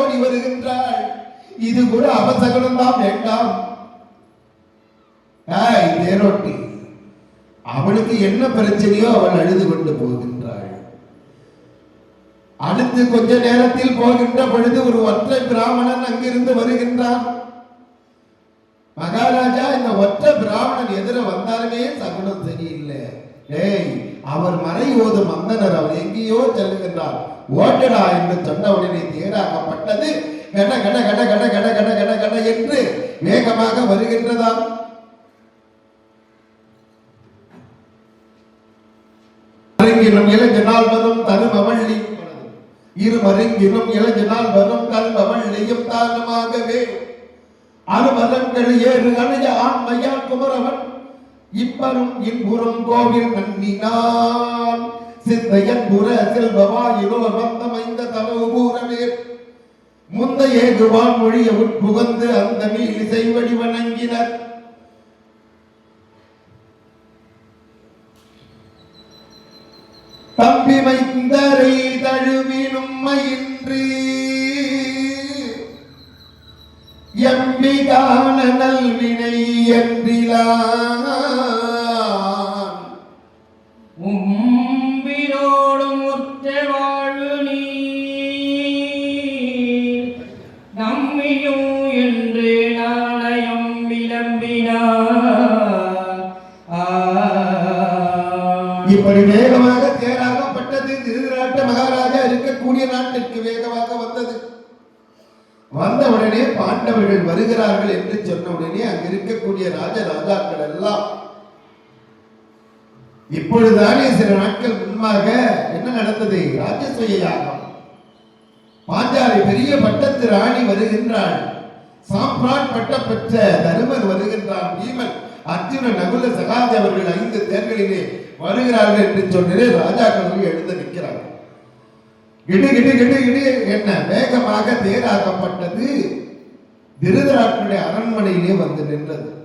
ஓடி வருகின்றாள் இது கூட அவசகனம் தான் வேண்டாம். தேரோட்டி அவளுக்கு என்ன பிரச்சனையோ அவள் அழுது கொண்டு போகின்றாள். அடுத்து கொஞ்ச நேரத்தில் போகின்ற பொழுது ஒரு ஒற்றை பிராமணன் அங்கிருந்து வருகின்றான். மகாராஜா இந்த ஒற்றை பிராமணன் எதிர வந்தாலுமே சகுனம் சரியில்லை. ஏய் அவர் மறை ஓதும் அந்தனர் அவர் எங்கேயோ செல்லுகின்றார். ஓட்டடா என்று சொன்ன உடனே தேராகப்பட்டது. கட கட கட கட கட கட கட கட என்று வேகமாக வருகின்றதாம். மருங்கினும் இளஞ்சனால் வரும் தருமவள்ளி இரு மருங்கினும் இளஞ்சனால் வரும் கல்பவள்ளியும் தானுமாகவே அருமதங்கள் ஏறு அணைய ஆண்மையான் குமரவன் இப்பரும் இன்புறம் கோவில் நன்னினான் சிந்தையன் புற செல்பவாயிலோர் வந்தமைந்த தமவு பூரமே முந்தைய குவான் மொழிய உட்புகந்து அந்த மீள் இசைவடி வணங்கினர். தம்பி மைந்தரை தழுவினும் மயின்றி எம்பிகான நல்வினை என்றிலான் என்று நாணயம் விளம்பினார். இப்படி வேகமாக தேராகப்பட்டது திருநாட்ட மகாராஜா இருக்கக்கூடிய நாட்டிற்கு வேகமாக வந்தது. வந்த உடனே பாண்டவர்கள் வருகிறார்கள் என்று சொன்ன உடனே அங்க இருக்கக்கூடிய ராஜ ராஜாக்கள் எல்லாம் இப்பொழுதுதானே சில நாட்கள் முன்பாக என்ன நடந்தது? ராஜசூய யாகம் பாஞ்சாலை பெரிய பட்டத்து ராணி வருகின்றாள். சாம்ராட் பட்டம் பெற்ற தருமன் வருகின்றான் பீமன். அர்ஜுன நகுல சகாதேவர்கள் ஐந்து தேர்களிலே வருகிறார்கள் என்று சொன்னதே ராஜாக்கள் எழுந்து நிற்கிறார்கள். இடு இடு இடு இடு என்ன? வேகமாக தேராகப்பட்டது. திருதராட்டுடைய அரண்மனையிலே வந்து நின்றது.